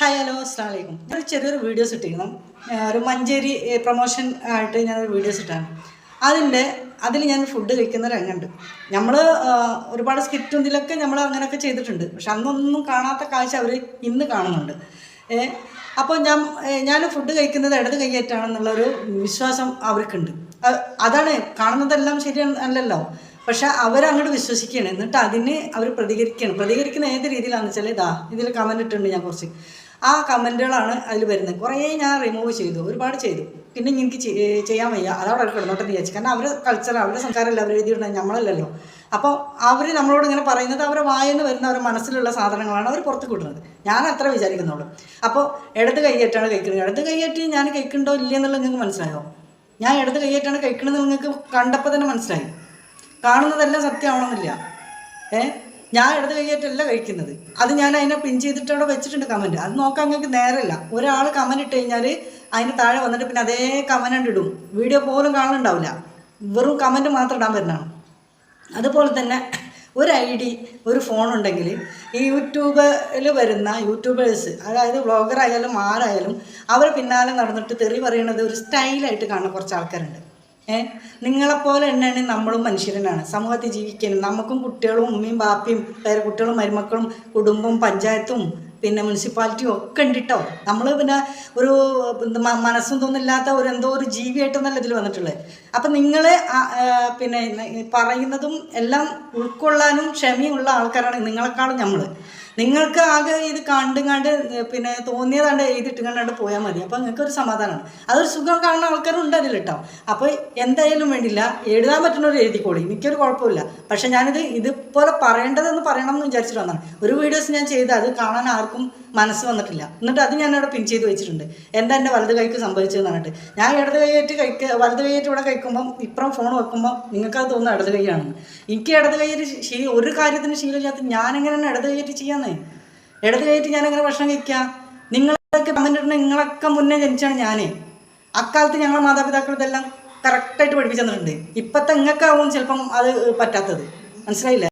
Hi hello അസ്സാം വലൈക്കും ഒരു ചെറിയൊരു വീഡിയോസ് ഇട്ടിരുന്നു. ഒരു മഞ്ചേരി പ്രൊമോഷൻ ആയിട്ട് ഞാനൊരു വീഡിയോസ് ഇട്ടാണ്. അതിന്റെ അതിൽ ഞാൻ ഫുഡ് കഴിക്കുന്ന രംഗമുണ്ട്. നമ്മൾ ഒരുപാട് സ്കിറ്റ് ഇതിലൊക്കെ നമ്മൾ അങ്ങനെയൊക്കെ ചെയ്തിട്ടുണ്ട്. പക്ഷെ അന്നൊന്നും കാണാത്ത കാഴ്ച അവർ ഇന്ന് കാണുന്നുണ്ട്. അപ്പോൾ ഞാൻ ഞാൻ ഫുഡ് കഴിക്കുന്നത് ഇടത് കൈയേറ്റാണെന്നുള്ളൊരു വിശ്വാസം അവർക്കുണ്ട്. അത് അതാണ് കാണുന്നതെല്ലാം ശരിയല്ലല്ലോ പക്ഷെ അവരങ്ങോട്ട് വിശ്വസിക്കുകയാണ്. എന്നിട്ട് അതിന് അവർ പ്രതികരിക്കുകയാണ്. പ്രതികരിക്കുന്ന ഏത് രീതിയിലാണെന്ന് വെച്ചാൽ ഇതാ ഇതിൽ കമന്റ് ഇട്ടുണ്ട് ഞാൻ കുറച്ച്. ആ കമന്റുകളാണ് അതിൽ വരുന്നത്. കുറേ ഞാൻ റിമൂവ് ചെയ്തു ഒരുപാട് ചെയ്തു. പിന്നെ എനിക്ക് ചെയ്- ചെയ്യാൻ വയ്യ. അതവിടെ കിടന്നോട്ടെ വിചാരിച്ചു. കാരണം അവരുടെ കൾച്ചർ അവരുടെ സംസ്കാരമല്ല അവർ എഴുതിയിട്ടുണ്ട് നമ്മളല്ലല്ലോ അപ്പോൾ അവർ നമ്മളോട് ഇങ്ങനെ പറയുന്നത് അവരെ വായന്ന് വരുന്ന അവരുടെ മനസ്സിലുള്ള സാധനങ്ങളാണ് അവർ പുറത്ത് കിട്ടുന്നത് ഞാൻ അത്ര വിചാരിക്കുന്നുള്ളൂ. അപ്പോൾ ഇടത് കൈയേറ്റാണ് കഴിക്കുന്നത് ഇടത് കൈയേറ്റ് ഞാൻ കഴിക്കണ്ടോ ഇല്ലയെന്നുള്ളത് നിങ്ങൾക്ക് മനസ്സിലായോ? ഞാൻ ഇടത് കൈയേറ്റാണ് കഴിക്കണമെന്ന് നിങ്ങൾക്ക് കണ്ടപ്പോൾ തന്നെ മനസ്സിലായി. കാണുന്നതെല്ലാം സത്യമാവണമെന്നില്ല. ഏ? ഞാൻ ഇടത് കൈയായിട്ടല്ല കഴിക്കുന്നത്. അത് ഞാൻ അതിനെ പിൻ ചെയ്തിട്ട് അവിടെ വെച്ചിട്ടുണ്ട് കമന്റ് അത് നോക്കാൻ ഞങ്ങൾക്ക് നേരമില്ല. ഒരാൾ കമന്റ് ഇട്ട് കഴിഞ്ഞാൽ അതിന് താഴെ വന്നിട്ട് പിന്നെ അതേ കമന്റ് ഇടും. വീഡിയോ പോലും കാണുന്നുണ്ടാവില്ല വെറും കമന്റ് മാത്രം ഇടാൻ വരുന്നതാണ്. അതുപോലെ തന്നെ ഒരു ഐ ഡി ഒരു ഫോൺ ഉണ്ടെങ്കിൽ ഈ യൂട്യൂബിൽ വരുന്ന യൂട്യൂബേഴ്സ് അതായത് വ്ളോഗറായാലും ആരായാലും അവർ പിന്നാലെ നടന്നിട്ട് തെറി പറയുന്നത് ഒരു സ്റ്റൈലായിട്ട് കാണുന്ന കുറച്ച് ആൾക്കാരുണ്ട്. നിങ്ങളെപ്പോലെ തന്നെയാണ് നമ്മളും മനുഷ്യരനാണ്. സമൂഹത്തിൽ ജീവിക്കാൻ നമുക്കും കുട്ടികളും ഉമ്മയും ബാപ്പയും പേരക്കുട്ടികളും മരുമക്കളും കുടുംബവും പഞ്ചായത്തും പിന്നെ മുനിസിപ്പാലിറ്റിയും ഒക്കെ ഉണ്ട് കേട്ടോ നമ്മൾ പിന്നെ ഒരു മനസ്സും തോന്നില്ലാത്ത ഒരു എന്തോ ഒരു ജീവിയായിട്ടൊന്നല്ല ഇതിൽ വന്നിട്ടുള്ളത്. അപ്പം നിങ്ങൾ പിന്നെ പറയുന്നതും എല്ലാം ഉൾക്കൊള്ളാനും ക്ഷമയുള്ള ആൾക്കാരാണ് നിങ്ങളെക്കാളും നമ്മൾ നിങ്ങൾക്ക് ആകെ ഇത് കണ്ടും കണ്ട് പിന്നെ തോന്നിയതാണ്ട് എഴുതിട്ട് കണ്ടാണ്ട് പോയാൽ മതി. അപ്പോൾ നിങ്ങൾക്ക് ഒരു സമാധാനമാണ് അതൊരു സുഖം കാണുന്ന ആൾക്കാരുണ്ട് അതിൽ കേട്ടോ അപ്പോൾ എന്തായാലും വേണ്ടില്ല. എഴുതാൻ പറ്റുന്നവർ എഴുതിക്കോളി. എനിക്കൊരു കുഴപ്പമില്ല. പക്ഷെ ഞാനിത് ഇതുപോലെ പറയേണ്ടതെന്ന് പറയണം എന്ന് വിചാരിച്ചിട്ട് ഒരു വീഡിയോസ് ഞാൻ ചെയ്ത് അത് കാണാൻ ആർക്കും മനസ്സ് വന്നിട്ടില്ല. എന്നിട്ട് അത് ഞാൻ അവിടെ പിൻ ചെയ്ത് വെച്ചിട്ടുണ്ട്. എന്താ എന്റെ വലത് കൈക്ക് സംഭവിച്ചതെന്ന് പറഞ്ഞിട്ട്. ഞാൻ ഇടത് കൈയായിട്ട് കൈക്ക് വലത് കൈയായിട്ട് ഇവിടെ കഴിക്കുമ്പം ഇപ്പുറം ഫോൺ വെക്കുമ്പോൾ നിങ്ങൾക്കത് തോന്നുന്നു ഇടത് കൈയാണെന്ന് എനിക്ക് ഇടത് കൈയ്യൊരു ശീലം ഒരു കാര്യത്തിന് ശീലമില്ലാത്ത ഞാൻ എങ്ങനെയാണ് ഇടത് കൈയായിട്ട് ചെയ്യാന്നേ? ഇടത് കൈയായിട്ട് ഞാൻ എങ്ങനെ ഭക്ഷണം കഴിക്കുക നിങ്ങളൊക്കെ പറഞ്ഞിട്ടുണ്ടെങ്കിൽ നിങ്ങളൊക്കെ മുന്നേ ജനിച്ചാണ് ഞാനേ. അക്കാലത്ത് ഞങ്ങളെ മാതാപിതാക്കൾ ഇതെല്ലാം കറക്റ്റായിട്ട് പഠിപ്പിച്ചു തന്നിട്ടുണ്ട്. ഇപ്പോഴത്തെ നിങ്ങൾക്കാവും ചിലപ്പം അത് പറ്റാത്തത്. മനസ്സിലായില്ലേ?